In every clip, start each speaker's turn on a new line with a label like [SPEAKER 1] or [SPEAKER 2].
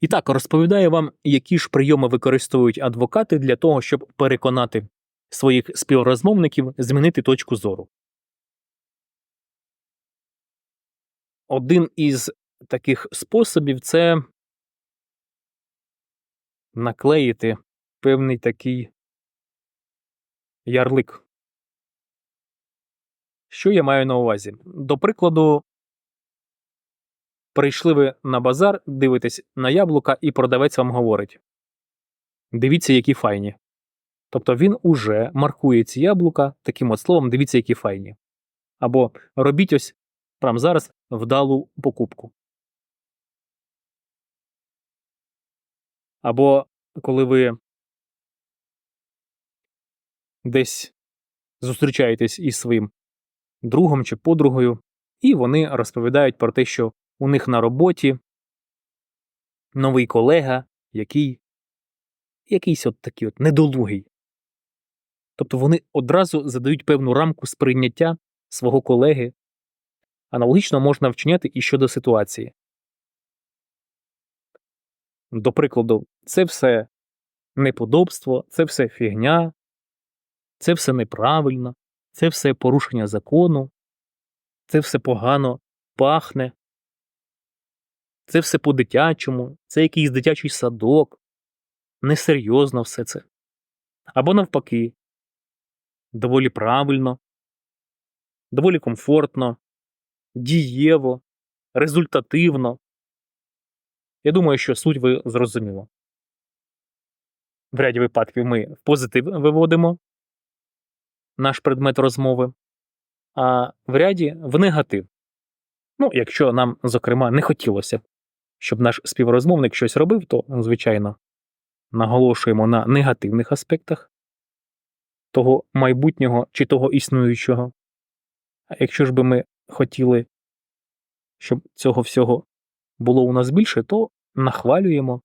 [SPEAKER 1] І так розповідаю вам, які ж прийоми використовують адвокати для того, щоб переконати своїх співрозмовників змінити точку зору. Один із таких способів це наклеїти певний такий ярлик. Що я маю на увазі? До прикладу, прийшли ви на базар, дивитесь на яблука, і продавець вам говорить: Дивіться, які файні. Тобто він уже маркує ці яблука таким от словом, дивіться, які файні. Або робіть ось прямо зараз вдалу покупку. Або коли ви десь зустрічаєтесь із своїм другом чи подругою, і вони розповідають про те, що у них на роботі новий колега, який якийсь от такий от недолугий. Тобто вони одразу задають певну рамку сприйняття свого колеги. Аналогічно можна вчиняти і щодо ситуації. До прикладу, це все неподобство, це все фігня, це все неправильно, це все порушення закону, це все погано пахне, це все по-дитячому, це якийсь дитячий садок, несерйозно все це. Або навпаки, доволі правильно, доволі комфортно, дієво, результативно. Я думаю, що суть ви зрозуміло. В ряді випадків ми в позитив виводимо наш предмет розмови, а в ряді в негатив. Ну, якщо нам, зокрема, не хотілося, щоб наш співрозмовник щось робив, то, звичайно, наголошуємо на негативних аспектах того майбутнього чи того існуючого. А якщо ж би ми хотіли, щоб цього всього було у нас більше, то нахвалюємо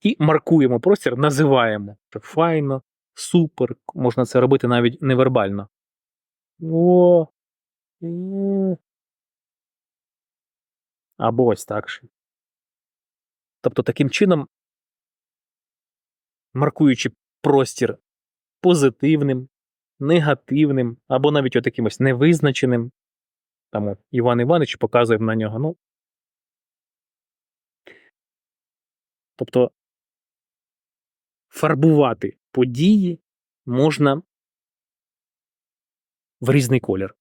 [SPEAKER 1] і маркуємо простір, називаємо що файно, супер, можна це робити навіть невербально. О, або ось так. же. Тобто таким чином, маркуючи простір позитивним, негативним, або навіть от якимось невизначеним, там Іван Іванович показує на нього. Ну, тобто фарбувати події можна в різний колір.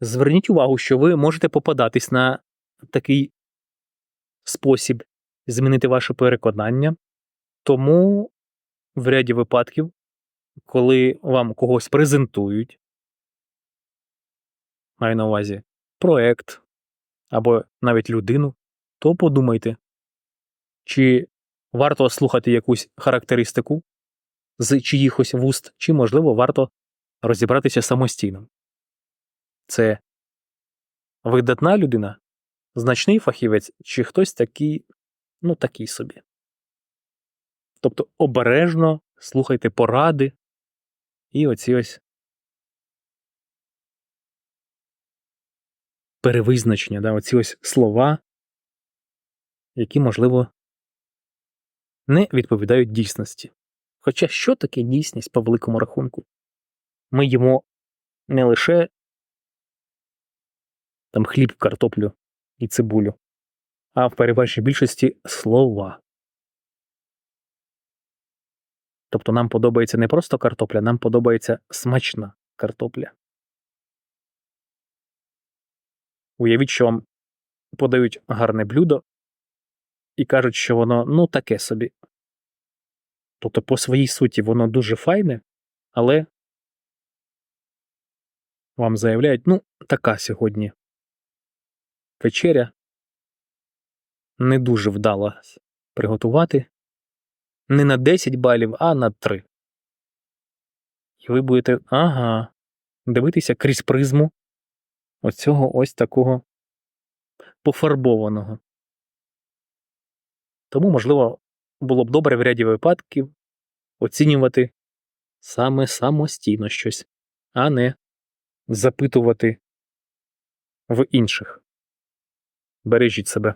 [SPEAKER 1] Зверніть увагу, що ви можете попадатись на такий спосіб змінити ваше переконання, тому в ряді випадків, коли вам когось презентують, маю на увазі проект або навіть людину, то подумайте, чи варто слухати якусь характеристику з чиїхось вуст, чи, можливо, варто розібратися самостійно. Це видатна людина, значний фахівець, чи хтось такий, ну такий собі. Тобто обережно слухайте поради і оці ось перевизначення, да, оці ось слова, які, можливо, не відповідають дійсності. Хоча що таке дійсність по великому рахунку? Ми їмо не лише там хліб, картоплю і цибулю, а в переважній більшості слова. Тобто нам подобається не просто картопля, нам подобається смачна картопля. Уявіть, що вам подають гарне блюдо і кажуть, що воно ну таке собі. Тобто, по своїй суті, воно дуже файне, але вам заявляють, ну, така сьогодні вечеря не дуже вдалась приготувати не на 10 балів, а на 3. І ви будете, ага, дивитися крізь призму оцього ось такого пофарбованого. Тому, можливо, було б добре в ряді випадків оцінювати саме самостійно щось, а не запитувати в інших. Бережіть себе.